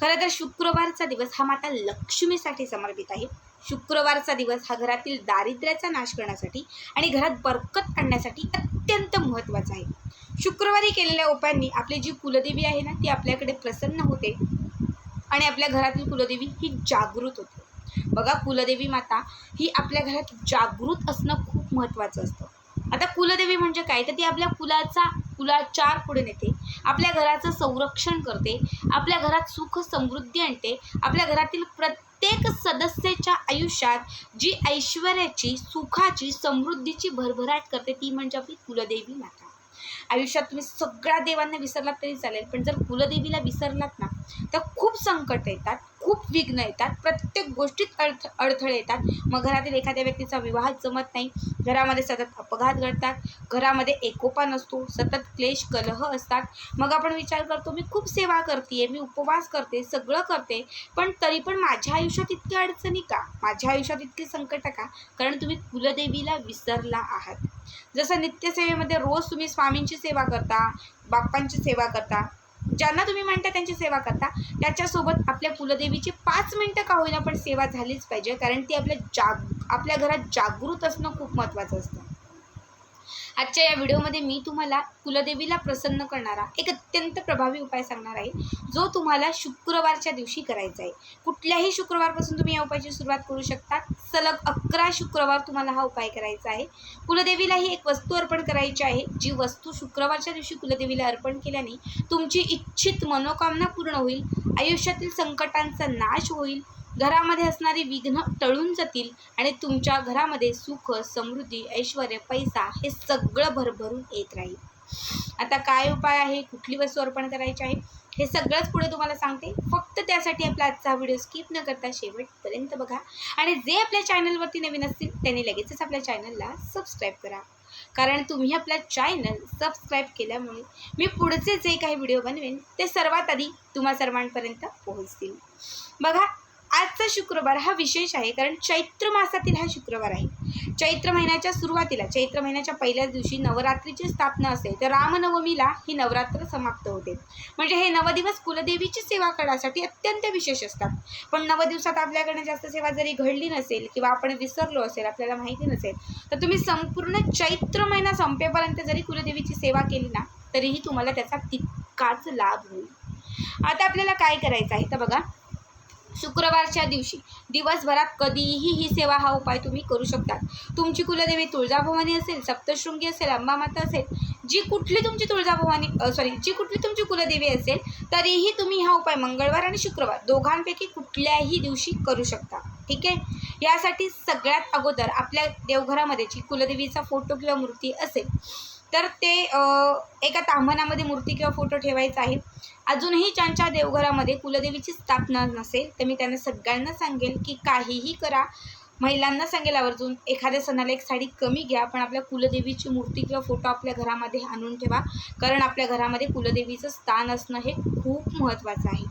खरं तर शुक्रवारचा दिवस हा माता लक्ष्मीसाठी समर्पित आहे. शुक्रवारचा दिवस हा घरातील दारिद्र्याचा नाश करण्यासाठी आणि घरात बरकत आणण्यासाठी अत्यंत महत्त्वाचा आहे. शुक्रवारी केलेल्या उपायांनी आपली जी कुलदेवी आहे ना ती आपल्याकडे प्रसन्न होते आणि आपल्या घरातील कुलदेवी ही जागृत होते. बघा कुलदेवी माता ही आपल्या घरात जागृत असणं खूप महत्त्वाचं असतं. आता कुलदेवी म्हणजे काय? तर ती आपल्या कुलाचा कुलाचार पुढे नेते. आपल्या घराचं संरक्षण करते. आपल्या घरात सुख समृद्धी आणते. आपल्या घरातील प्रत्येक सदस्याच्या आयुष्यात जी ऐश्वर्याची सुखाची समृद्धीची भरभराट करते ती म्हणजे आपली कुलदेवी माता. आयुष्यात तुम्ही सगळ्या देवांना विसरलात तरी चालेल. पण जर कुलदेवीला विसरलात ना तर खूप संकट येतात खूप विघ्न येतात प्रत्येक गोष्टीत अडथ अडथळे येतात. मग घरातील एखाद्या व्यक्तीचा विवाह जमत नाही. घरामध्ये सतत अपघात घडतात. घरामध्ये एकोपा नसतो. सतत क्लेश कलह असतात. मग आपण विचार करतो मी खूप सेवा करते मी उपवास करते सगळं करते पण तरी पण माझ्या आयुष्यात इतक्या अडचणी का? माझ्या आयुष्यात इतकी संकट का? कारण तुम्ही कुलदेवीला विसरला आहात. जसं नित्यसेवेमध्ये रोज तुम्ही स्वामींची सेवा करता बाप्पांची सेवा करता ज्यांना तुम्ही म्हणता त्यांची सेवा करता त्याच्यासोबत आपल्या कुलदेवीची पाच मिनटं का होईना पण सेवा झालीच पाहिजे कारण ती आपल्या जाग आपल्या घरात जागृत असणं खूप महत्त्वाचं असतं. आजच्या या व्हिडिओमध्ये मी तुम्हाला कुलदेवीला प्रसन्न करणारा एक अत्यंत प्रभावी उपाय सांगणार आहे जो तुम्हाला शुक्रवारच्या दिवशी करायचा आहे. कुठल्याही शुक्रवारपासून तुम्ही या उपायाची सुरुवात करू शकता. सलग अकरा शुक्रवार तुम्हाला हा उपाय करायचा आहे. कुलदेवीलाही एक वस्तू अर्पण करायची आहे. जी वस्तू शुक्रवारच्या दिवशी कुलदेवीला अर्पण केल्याने तुमची इच्छित मनोकामना पूर्ण होईल आयुष्यातील संकटांचा नाश होईल घरामध्ये असणारी विघ्न टळून जातील आणि तुमच्या घरामध्ये सुख समृद्धी ऐश्वर पैसा हे सगळं भरभरून येत राहील. आता काय उपाय आहे? कुठली वस्तू अर्पण करायची आहे? हे सगळंच पुढे तुम्हाला सांगते. फक्त त्यासाठी आपला आजचा व्हिडिओ स्किप न करता शेवटपर्यंत बघा. आणि जे आपल्या चॅनलवरती नवीन असतील त्यांनी लगेचच आपल्या चॅनलला सबस्क्राईब करा. कारण तुम्ही आपला चॅनल सबस्क्राईब केल्यामुळे मी पुढचे जे काही व्हिडिओ बनवेन ते सर्वात आधी तुम्हा सर्वांपर्यंत पोहोचतील. बघा आजचा शुक्रवार हा विशेष आहे कारण चैत्र मासातील हा शुक्रवार आहे. चैत्र महिन्याच्या सुरुवातीला चैत्र महिन्याच्या पहिल्याच दिवशी नवरात्रीची स्थापना असते. तर रामनवमीला ही नवरात्र समाप्त होते. म्हणजे हे नवदिवस कुलदेवीची सेवा करण्यासाठी अत्यंत विशेष असतात. पण नवदिवसात आपल्याकडे जास्त सेवा जरी घडली नसेल किंवा आपण विसरलो असेल आपल्याला माहिती नसेल तर तुम्ही संपूर्ण चैत्र महिना संपेपर्यंत जरी कुलदेवीची सेवा केली ना तरीही तुम्हाला त्याचा तितकाच लाभ होईल. आता आपल्याला काय करायचं आहे? तर बघा शुक्रवारच्या दिवशी. दिवसभरात कधीही ही सेवा हा उपाय तुम्ही करू शकता तुमची कुलदेवी तुळजाभवानी असेल सप्तशृंगी असेल अंबामाता असेल जी कुठली तुमची तुळजाभवानी सॉरी जी कुठली तुमची कुलदेवी असेल तरीही तुम्ही हा उपाय मंगळवार आणि शुक्रवार दोघांपैकी कुठल्याही दिवशी करू शकता. ठीक आहे? यासाठी सगळ्यात अगोदर आपल्या देवघरामध्ये जी कुलदेवीचा फोटो किंवा मूर्ती असेल तर ते एका तांबणामध्ये मूर्ती किंवा फोटो ठेवायचा आहे. अजूनही ज्यांच्या देवघरामध्ये कुलदेवीची स्थापना नसेल तर मी त्यांना सगळ्यांना सांगेल की काहीही करा. महिलांना सांगेल आवर्जून एखाद्या सणाला एक साडी कमी घ्या पण आपल्या कुलदेवीची मूर्ती किंवा फोटो आपल्या घरामध्ये आणून ठेवा. कारण आपल्या घरामध्ये कुलदेवीचं स्थान असणं हे खूप महत्त्वाचं आहे.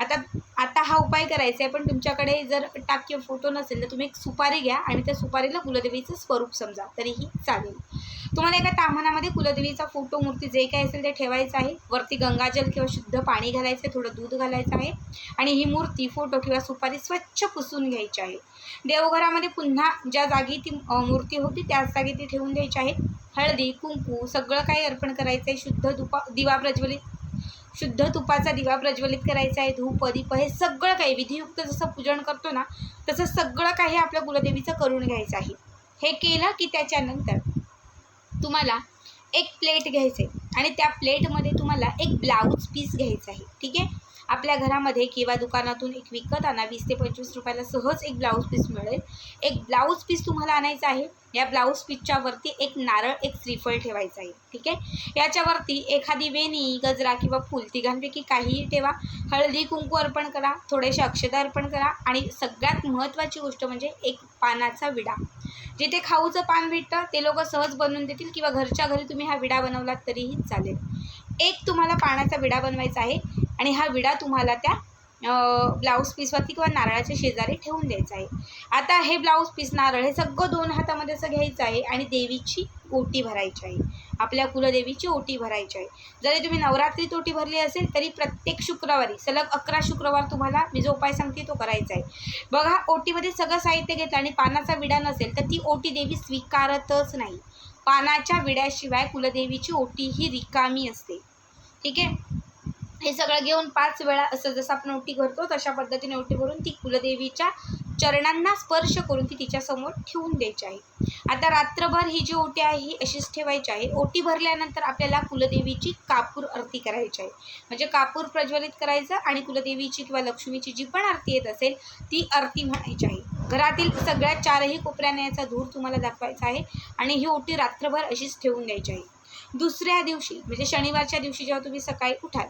आता आता हा उपाय करायचा आहे पण तुमच्याकडे जर टाक किंवा फोटो नसेल तर तुम्ही एक सुपारी घ्या आणि त्या सुपारीला कुलदेवीचं स्वरूप समजा. तरीही चालेल. तुम्हाला एका ताम्हानामध्ये कुलदेवीचा फोटो मूर्ती जे काही असेल ते ठेवायचं आहे. वरती गंगाजल किंवा शुद्ध पाणी घालायचं आहे थोडं दूध घालायचं आहे. आणि ही मूर्ती फोटो किंवा सुपारी स्वच्छ पुसून घ्यायची आहे. देवघरामध्ये पुन्हा ज्या जागी ती मूर्ती होती त्याच जागी ती ठेवून द्यायची आहे. हळदी कुंकू सगळं काही अर्पण करायचं आहे. शुद्ध दुपा दिवा प्रज्वलित शुद्ध तुपाचा दिवा प्रज्वलित करायचा आहे. धूप दीप हे सगळं काही विधियुक्त जसं पूजन करतो ना तसं सगळं काही आपल्या कुलदेवीचं करून घ्यायचं आहे. हे केलं की त्याच्यानंतर तुम्हाला एक प्लेट घ्यायचे आणि त्या प्लेटमध्ये तुम्हाला एक ब्लाऊज पीस घ्यायचा आहे. ठीक आहे? आपल्या घरामध्ये किंवा दुकानातून एक विकत आणा. वीस ते पंचवीस रुपयाला सहज एक ब्लाऊज पीस मिळेल. एक ब्लाऊज पीस तुम्हाला आणायचा आहे. या ब्लाऊज पीसच्या वरती एक नारळ एक श्रीफळ ठेवायचं आहे. ठीक आहे? याच्यावरती एखादी वेणी गजरा किंवा फूल तिघांपैकी काहीही ठेवा. हळदी कुंकू अर्पण करा. थोडेसे अक्षता अर्पण करा. आणि सगळ्यात महत्त्वाची गोष्ट म्हणजे एक पानाचा विडा. जिथे खाऊचं पान भेटतं ते लोक सहज बनवून देतील किंवा घरच्या घरी तुम्ही हा विडा बनवलात तरीही चालेल. एक तुम्हाला पानाचा विडा बनवायचा आहे आणि हा विडा तुम्हाला त्या ब्लाऊज पीसवरती किंवा नारळाच्या शेजारी ठेवून द्यायचं आहे. आता हे ब्लाऊज पीस नारळ हे सगळं दोन हातामध्ये असं घ्यायचं आहे आणि देवीची ओटी भरायची आहे. आपल्या कुलदेवीची ओटी भरायची आहे. जरी तुम्ही नवरात्रीत ओटी भरली असेल तरी प्रत्येक शुक्रवारी सलग अकरा शुक्रवार तुम्हाला मी जो उपाय सांगते तो करायचा आहे. बघा ओटीमध्ये सगळं साहित्य घेतलं आणि पानाचा विडा नसेल तर ती ओटी देवी स्वीकारतच नाही. पानाच्या विड्याशिवाय कुलदेवीची ओटी ही रिकामी असते. ठीक आहे? हे सगळं घेऊन पाच वेळा असं जसं आपण ओटी भरतो तशा पद्धतीने ओटी भरून ती कुलदेवीच्या चरणांना स्पर्श करून ती तिच्यासमोर ठेवून द्यायची आहे. आता रात्रभर ही जी ओटी आहे ही अशीच ठेवायची आहे. ओटी भरल्यानंतर आपल्याला कुलदेवीची कापूर आरती करायची आहे. म्हणजे कापूर प्रज्वलित करायचं आणि कुलदेवीची किंवा लक्ष्मीची जी पण आरती येत असेल ती आरती म्हणायची आहे. घरातील सगळ्या चारही कोपऱ्याने याचा धूर तुम्हाला दाखवायचा आहे आणि ही ओटी रात्रभर अशीच ठेवून द्यायची आहे. दुसऱ्या दिवशी म्हणजे शनिवारच्या दिवशी जेव्हा तुम्ही सकाळी उठाल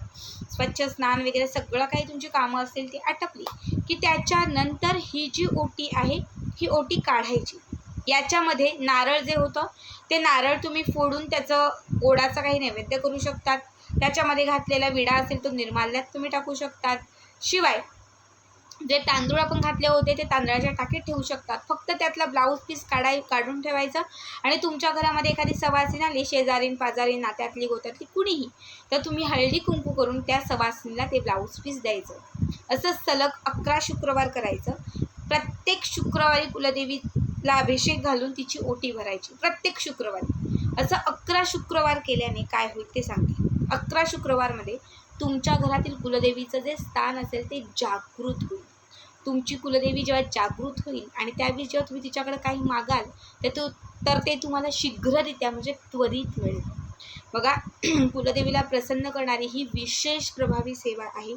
स्वच्छ स्नान वगैरे सगळं काही तुमची कामं असतील ती आटपली की त्याच्यानंतर ही जी ओटी आहे ही ओटी काढायची. याच्यामध्ये नारळ जे होतं ते नारळ तुम्ही फोडून त्याचं गोडाचं काही नैवेद्य करू शकतात. त्याच्यामध्ये घातलेला विडा असेल तो निर्माल्यात तुम्ही टाकू शकतात. शिवाय जे तांदूळ आपण घातले होते ते तांदळाच्या टाकीत ठेवू शकतात. फक्त त्यातला ब्लाऊज पीस काढाय काढून ठेवायचं. आणि तुमच्या घरामध्ये एखादी सवासीन आली शेजारीन पाजारीन नात्यातली गोत्यातली कुणीही तर तुम्ही हळदी कुंकू करून त्या सवासीनला ते ब्लाऊज पीस द्यायचं. असं सलग अकरा शुक्रवार करायचं. प्रत्येक शुक्रवारी कुलदेवीला अभिषेक घालून तिची ओटी भरायची. प्रत्येक शुक्रवारी. असं अकरा शुक्रवार केल्याने काय होईल ते सांगते. अकरा शुक्रवारमध्ये तुमच्या घरातील कुलदेवीचं जे स्थान असेल ते जागृत होईल. तुमची कुलदेवी जेव्हा जागृत होईल आणि त्यावेळी जेव्हा तुम्ही तिच्याकडे काही मागाल तर तो तर ते तुम्हाला शीघ्ररित्या म्हणजे त्वरित मिळेल. बघा कुलदेवीला प्रसन्न करणारी ही विशेष प्रभावी सेवा आहे.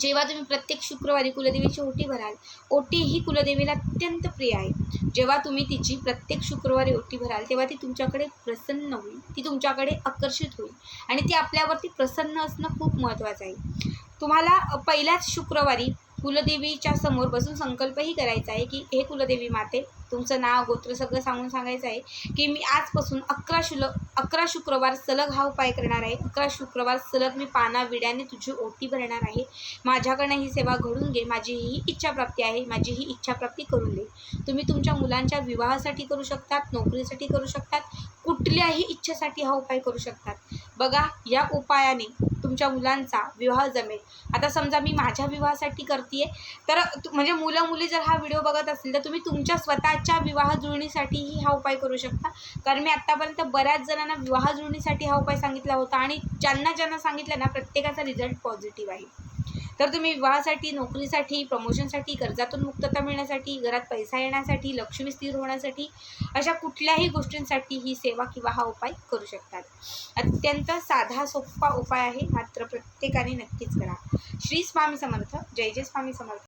जेव्हा तुम्ही प्रत्येक शुक्रवारी कुलदेवीची ओटी भराल ओटी ही कुलदेवीला अत्यंत प्रिय आहे. जेव्हा तुम्ही तिची प्रत्येक शुक्रवारी ओटी भराल तेव्हा ती तुमच्याकडे प्रसन्न होईल. ती तुमच्याकडे आकर्षित होईल आणि ती आपल्यावरती प्रसन्न असणं खूप महत्त्वाचं आहे. तुम्हाला पहिल्याच शुक्रवारी कुलदेवीच्या समोर बसून संकल्पही करायचा आहे की हे कुलदेवी माते तुमचं नाव गोत्र सगळं सांगून सांगायचं आहे की मी आजपासून अकरा शुल अकरा शुक्रवार सलग हा उपाय करणार आहे. अकरा शुक्रवार सलग मी पाना विड्याने तुझी ओटी भरणार आहे. माझ्याकडनं ही सेवा घडून घे. माझी ही इच्छाप्राप्ती आहे. माझी ही इच्छाप्राप्ती करून दे. तुम्ही तुमच्या मुलांच्या विवाहासाठी करू शकतात नोकरीसाठी करू शकतात कुठल्याही इच्छेसाठी हा उपाय करू शकतात. बघा या उपायाने तुमच्या मुलांचा विवाह जमेल. आता समजा मी माझ्या विवाहासाठी करते तर तु- म्हणजे मुलं मुली जर हा व्हिडिओ बघत असतील तर तुम्ही तुमच्या स्वतःच्या विवाह जुळणीसाठीही हा उपाय करू शकता. कारण मी आत्तापर्यंत बऱ्याच जणांना विवाह जुळणीसाठी हा उपाय सांगितला होता आणि ज्यांना ज्यांना सांगितलं ना प्रत्येकाचा रिझल्ट पॉझिटिव्ह आहे. तर तुम्ही विवाहासाठी नोकरीसाठी प्रमोशनसाठी कर्जातून मुक्तता मिळण्यासाठी घरात पैसा येण्यासाठी लक्ष्मी स्थिर होण्यासाठी अशा कुठल्याही गोष्टींसाठी ही सेवा किंवा हा उपाय करू शकतात. अत्यंत साधा सोपा उपाय आहे. मात्र प्रत्येकाने नक्कीच करा. श्री स्वामी समर्थ. जय जय स्वामी समर्थ.